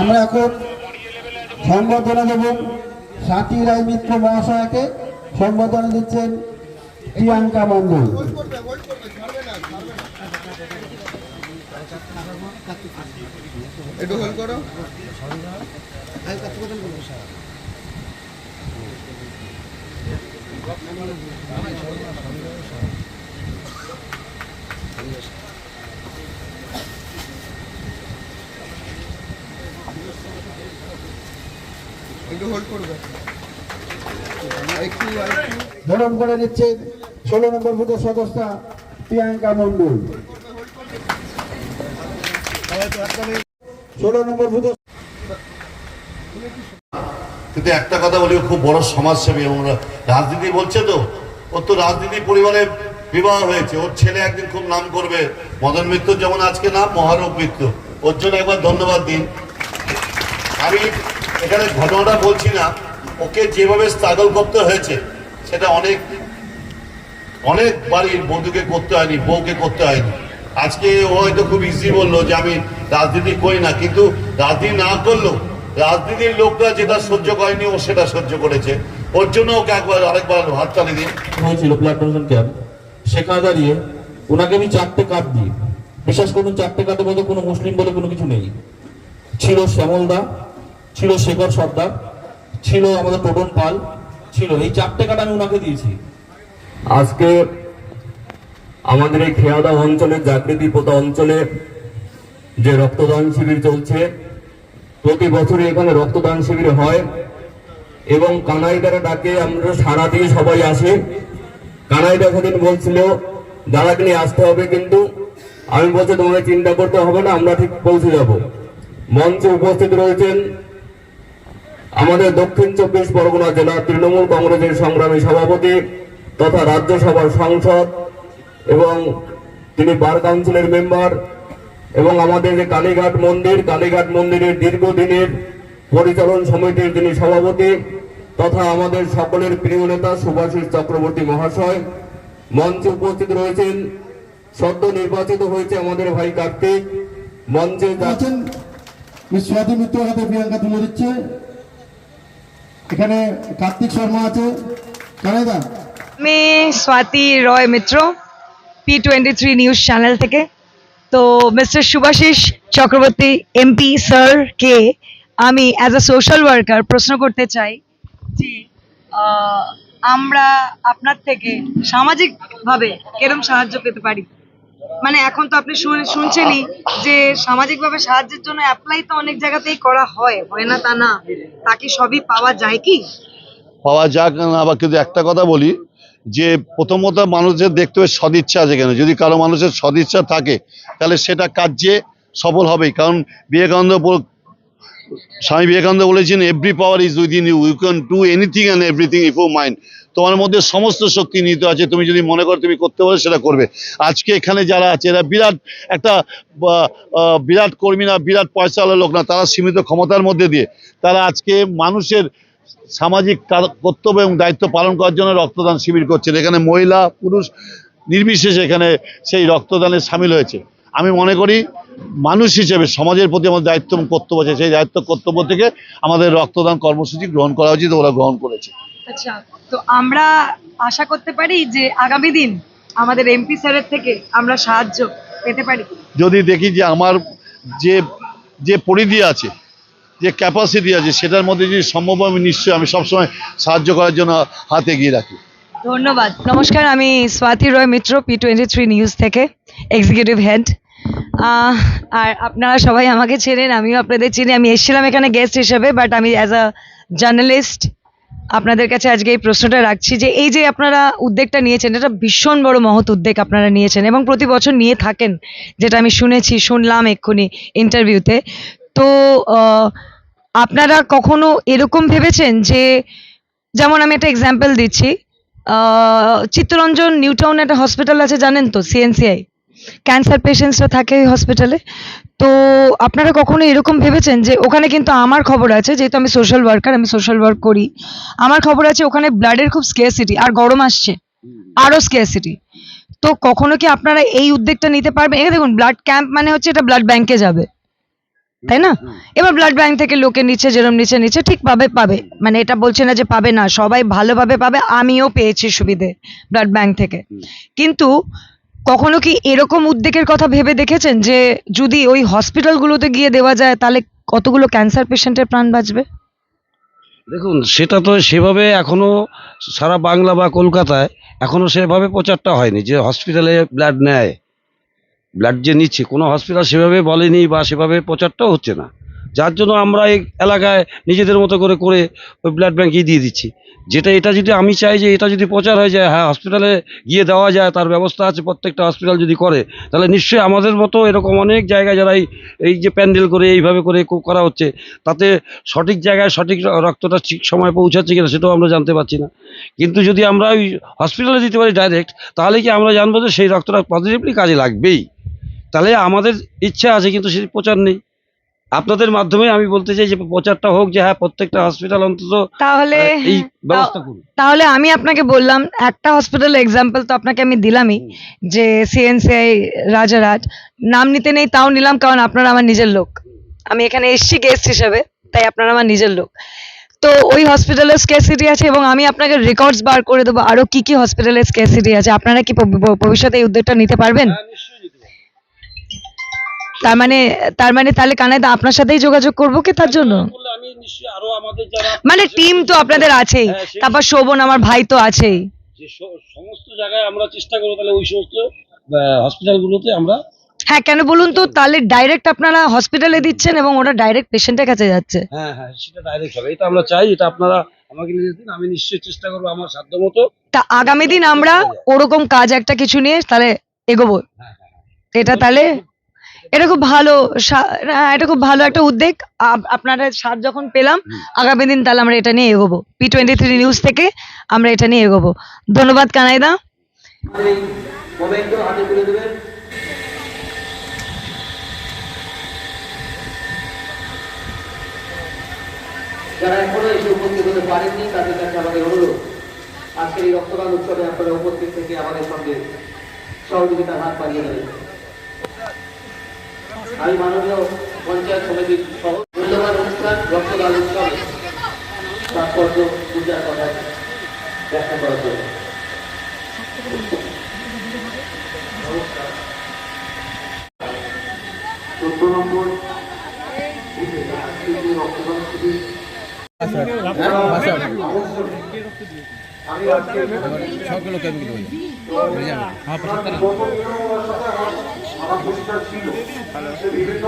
আমরা এখন সংবর্ধনা দেব সাথী রায় মিত্র মহাশয়কে। সংবর্ধনা দিচ্ছেন প্রিয়াঙ্কা মন্ডল একটু একটু হোল্ড করবে। একটু আরেকটু করে নিচ্ছেন ষোলো নম্বর বুথের সদস্য প্রিয়াঙ্কা মন্ডল ষোলো নম্বর বুথের কিন্তু একটা কথা বলি খুব বড় সমাজসেবী এবং রাজনীতি বলছে তো। ওর তো রাজনীতি পরিবারে বিবাহ হয়েছে। ওর ছেলে একদিন খুব নাম করবে। মদন মিত্র যেমন আজকে নাম মহারূপ মিত্র ওর জন্য একবার ধন্যবাদ দিন। আমি এখানে ঘটনাটা বলছি না, ওকে যেভাবে স্ট্রাগল করতে হয়েছে, সেটা অনেক অনেক বাড়ির বন্ধুকে করতে হয়নি, বউকে করতে হয়নি। আজকে ও হয়তো খুব ইজি বলল যে, আমি রাজনীতি করি না। কিন্তু রাজনীতি না করলেও, রাজনীতির লোকরা যেটা সহ্য করেনি, ও সেটা সহ্য করেছে। ওর জন্য ওকে একবার, আরেকবার হাত তালি দিন। হয়েছিল ব্লাড ডোনেশন ক্যাম্প সেখানে দাঁড়িয়ে ওনাকে আমি চারটে কার্ড দিই। বিশ্বাস করুন, চারটে কার্ডের মধ্যে কোনো মুসলিম বলে কোনো কিছু নেই। ছিল শ্যামল দা ছিল শেখর সর্দার, ছিল আমাদের টোটন পাল, ছিল। এই চারটে কার্ড আমি ওনাকে দিয়েছি। আজকে আমাদের এই খেয়াদা অঞ্চলের জাগৃতি পোতা অঞ্চলে যে রক্তদান শিবির চলছে, প্রতি বছরই এখানে রক্তদান শিবির হয় এবং কানাইদারা ডাকে, আমরা সারা দিয়ে সবাই আসে। কানাইদা সেদিন বলছিল দাদাকে নিয়ে আসতে হবে কিন্তু আমি বলছি, তোমাকে চিন্তা করতে হবে না, আমরা ঠিক পৌঁছে যাব। মঞ্চে উপস্থিত রয়েছেন আমাদের দক্ষিণ চব্বিশ পরগনা জেলা তৃণমূল কংগ্রেসের সংগ্রামী সভাপতি তথা রাজ্যসভার সাংসদ এবং তিনি বার কাউন্সিলের মেম্বার এবং আমাদের যে কালীঘাট মন্দির, কালীঘাট মন্দিরের দীর্ঘদিনের পরিচালন সমিতির তিনি সভাপতি তথা আমাদের সকলের প্রিয় নেতা সুভাষিস চক্রবর্তী মহাশয়, মঞ্চে উপস্থিত রয়েছেন। সদ্য নির্বাচিত হয়েছে আমাদের ভাই কার্তিক। মঞ্চে যা- আছেন মিত্র হাতে প্রিয়াঙ্কা তুলে দিচ্ছে। এখানে কার্তিক শর্মা আছে। কানাইদা আমি Swati Roy Mitra P twenty three news channel থেকে। তো মিস্টার সুভাষিস চক্রবর্তী এমপি স্যারকে আমি অ্যাজ আ সোশ্যাল ওয়ার্কার প্রশ্ন করতে চাই যে আমরা আপনার থেকে সামাজিকভাবে কিরম সাহায্য পেতে পারি? মানে এখন তো আপনি শুনছেনই যে সামাজিকভাবে সাহায্যের জন্য অ্যাপ্লাই তো অনেক জায়গাতেই করা হয় হয় না তা না? তাকে সবই পাওয়া যায় কি? পাওয়া যাক আবার কিন্তু একটা কথা বলি, যে প্রথমত মানুষের দেখতে হবে সদিচ্ছা আছে কেন? যদি কারও মানুষের সদিচ্ছা থাকে, তাহলে সেটা কার্যে সফল হবেই। কারণ বিবেকানন্দ স্বামী বিবেকানন্দ বলেছেন every power is within you you can do anything and everything if you mind তোমার মধ্যে সমস্ত শক্তি নিহিত আছে, তুমি যদি মনে করো তুমি করতে পারো, সেটা করবে। আজকে এখানে যারা আছে, এরা বিরাট একটা বিরাট কর্মী না, বিরাট পয়সাওয়ালা লোক না, তারা সীমিত ক্ষমতার মধ্যে দিয়ে, তারা আজকে মানুষের সামাজিক কার- কর্তব্য এবং দায়িত্ব পালন করার জন্য রক্তদান শিবির করছেন। এখানে মহিলা, পুরুষ নির্বিশেষে এখানে সেই রক্তদানে সামিল হয়েছে। আমি মনে করি মানুষ হিসেবে সমাজের প্রতি আমাদের দায়িত্ব এবং কর্তব্য আছে। সেই দায়িত্ব কর্তব্য থেকে আমাদের রক্তদান কর্মসূচি গ্রহণ করা উচিত ওরা গ্রহণ করেছে। আচ্ছা তো আমরা আশা করতে পারি যে আগামী দিন আমাদের এমপি স্যারের থেকে আমরা সাহায্য পেতে পারি। যদি দেখি যে আমার যে যে পরিধি আছে যে ক্যাপাসিটি আছে সেটার মধ্যে যদি সম্ভব হয়, আমি নিশ্চয়ই আমি সবসময় সাহায্য করার জন্য হাতে গিয়ে রাখি। ধন্যবাদ। নমস্কার, আমি Swati Roy Mitra P twenty three news থেকে এক্সিকিউটিভ হেড আর আপনারা সবাই আমাকে চেনেন, আমিও আপনাদের চিনি। আমি এসেছিলাম এখানে গেস্ট হিসেবে বাট আমি অ্যাজ আ জার্নালিস্ট আপনাদের কাছে আজকে এই প্রশ্নটা রাখছি যে, এই যে আপনারা উদ্যোগটা নিয়েছেন, এটা ভীষণ বড় মহৎ উদ্যোগ আপনারা নিয়েছেন এবং প্রতি বছর নিয়ে থাকেন, যেটা আমি শুনেছি, শুনলাম এক্ষুনি ইন্টারভিউতে তো আপনারা কখনো এরকম ভেবেছেন যে, যেমন আমি একটা এক্সাম্পল দিচ্ছি চিত্তরঞ্জন নিউ টাউন একটা হসপিটাল আছে, জানেন তো সিএনসিআই ক্যান্সার পেশেন্টসরা থাকে ওই হসপিটালে তো আপনারা কখনো এরকম ভেবেছেন যে ওখানে কিন্তু আমার খবর আছে, যেহেতু আমি সোশ্যাল ওয়ার্কার আমি সোশ্যাল ওয়ার্ক করি। আমার খবর আছে, ওখানে ব্লাডের খুব স্কেয়ারসিটি আর গরম আসছে আরও স্কেয়ারসিটি তো কখনো কি আপনারা এই উদ্যোগটা নিতে পারবেন? এখানে দেখুন ব্লাড ক্যাম্প মানে হচ্ছে এটা ব্লাড ব্যাংকে যাবে। তাই না? এবার ব্লাড ব্যাংক থেকে লোকে নিচ্ছে যেরম নিচে নিচে ঠিক পাবে পাবে। মানে এটা বলছে না যে পাবে না সবাই ভালোভাবে পাবে আমিও পেয়েছি সুবিধে ব্লাড ব্যাংক থেকে। কিন্তু কখনো কি এরকম উদ্যোগের কথা ভেবে দেখেছেন যে যদি ওই হসপিটালগুলোতে গিয়ে দেওয়া যায় তাহলে কতগুলো ক্যান্সার পেশেন্টের প্রাণ বাঁচবে? দেখুন সেটা তো সেভাবে এখনও সারা বাংলা বা কলকাতায় এখনও সেভাবে প্রচারটা হয়নি যে হসপিটালে ব্লাড নেয়। ব্লাড যে নিচ্ছে, কোনো হসপিটাল সেভাবে বলেনি বা সেভাবে প্রচারটাও হচ্ছে না। যার জন্য আমরা এই এলাকায় নিজেদের মতো করে করে ওই ব্লাড ব্যাঙ্কেই দিয়ে দিচ্ছি। যেটা, এটা যদি আমি চাই যে এটা যদি প্রচার হয়ে যায় হ্যাঁ হসপিটালে গিয়ে দেওয়া যায়, তার ব্যবস্থা আছে প্রত্যেকটা হসপিটাল যদি করে, তাহলে নিশ্চয়ই আমাদের মতো এরকম অনেক জায়গায় যারা এই এই যে প্যান্ডেল করে, এইভাবে করে করা হচ্ছে, তাতে সঠিক জায়গায় সঠিক রক্তটা ঠিক সময় পৌঁছাচ্ছে কিনা সেটাও আমরা জানতে পারছি না। কিন্তু যদি আমরা ওই হসপিটালে দিতে পারি ডাইরেক্ট তাহলে কি আমরা জানব যে সেই রক্তটা পজিটিভলি কাজে লাগবেই? তাহলে আমাদের ইচ্ছা আছে কিন্তু সেই প্রচার নেই। আপনাদের মাধ্যমে আমি বলতে চাই যে প্রচারটা হোক যে হ্যাঁ প্রত্যেকটা হসপিটাল অন্তত তাহলে এই ব্যবস্থা করুন। তাহলে আমি আপনাকে বললাম একটা হসপিটাল এক্সাম্পল তো আপনাকে আমি দিলামই যে সিএনসিআই রাজারহাট নাম নিতে নেই তাও নিলাম কারণ আপনারা আমার নিজের লোক। আমি এখানে এসছি গেস্ট হিসেবে তাই আপনারা আমার নিজের লোক। তো ওই হসপিটালের স্কেসিটি আছে এবং আমি আপনাকে রেকর্ডস বার করে দেবো আরও কি কি হসপিটালের স্কেসিটি আছে। আপনারা কি ভব- ভব- ভবিষ্যতে এই উদ্যোগটা নিতে পারবেন? তার মানে তার মানে তাহলে কানাইদা আপনার সাথেই যোগাযোগ করব কি তার জন্য? মানে টিম তো আপনাদের আছেই। হ্যাঁ, তারপর শোভন আমার ভাই তো আছেই। সমস্ত জায়গায় আমরা চেষ্টা করব তাহলে ওই সমস্ত হসপিটালগুলোতে আমরা হ্যাঁ কেন বলুন তো তাহলে ডাইরেক্ট আপনারা হসপিটালে দিচ্ছেন এবং ওটা ডাইরেক্ট পেশেন্টের কাছে যাচ্ছে। হ্যাঁ হ্যাঁ সেটা ডাইরেক্ট হবে। এটা আমরা চাই এটা আপনারা আমাকে নিয়ে দিন আমি নিশ্চয়ই চেষ্টা করব আমার সাধ্য তা আগামী দিন আমরা ওরকম কাজ একটা কিছু নিয়ে তাহলে এগোবো। এটা তাহলে এটা খুব ভালো হ্যাঁ এটা খুব ভালো একটা উদ্যোগ। আপ- আপনারা সাথ যখন পেলাম আগামী দিন তাহলে আমরা এটা নিয়ে এগোবো। পি টোয়েন্টি থ্রি নিউজ থেকে আমরা এটা নিয়ে এগোবো। ধন্যবাদ কানাইদা। যারা এখনও এসে উপস্থিত হতে পারেননি তাদের কাছে আমাদের অনুরোধ। আজকের এই রক্তদান উৎসবে আপনারা উপস্থিত থেকে আমাদের সঙ্গে সহযোগিতার হাত বাড়িয়ে দেবেন। আমি মাননীয় পঞ্চায়েত সমিতির সহ মূল্যবান অনুষ্ঠান রক্তদান উৎসবে তাৎপর্য পূজার কথা ব্যাখ্যা করার জন্য। চোদ্দ নম্বর রক্তদান শিবির। আমি আজকে আমার পরিষ্কার ছিল সে বিভিন্ন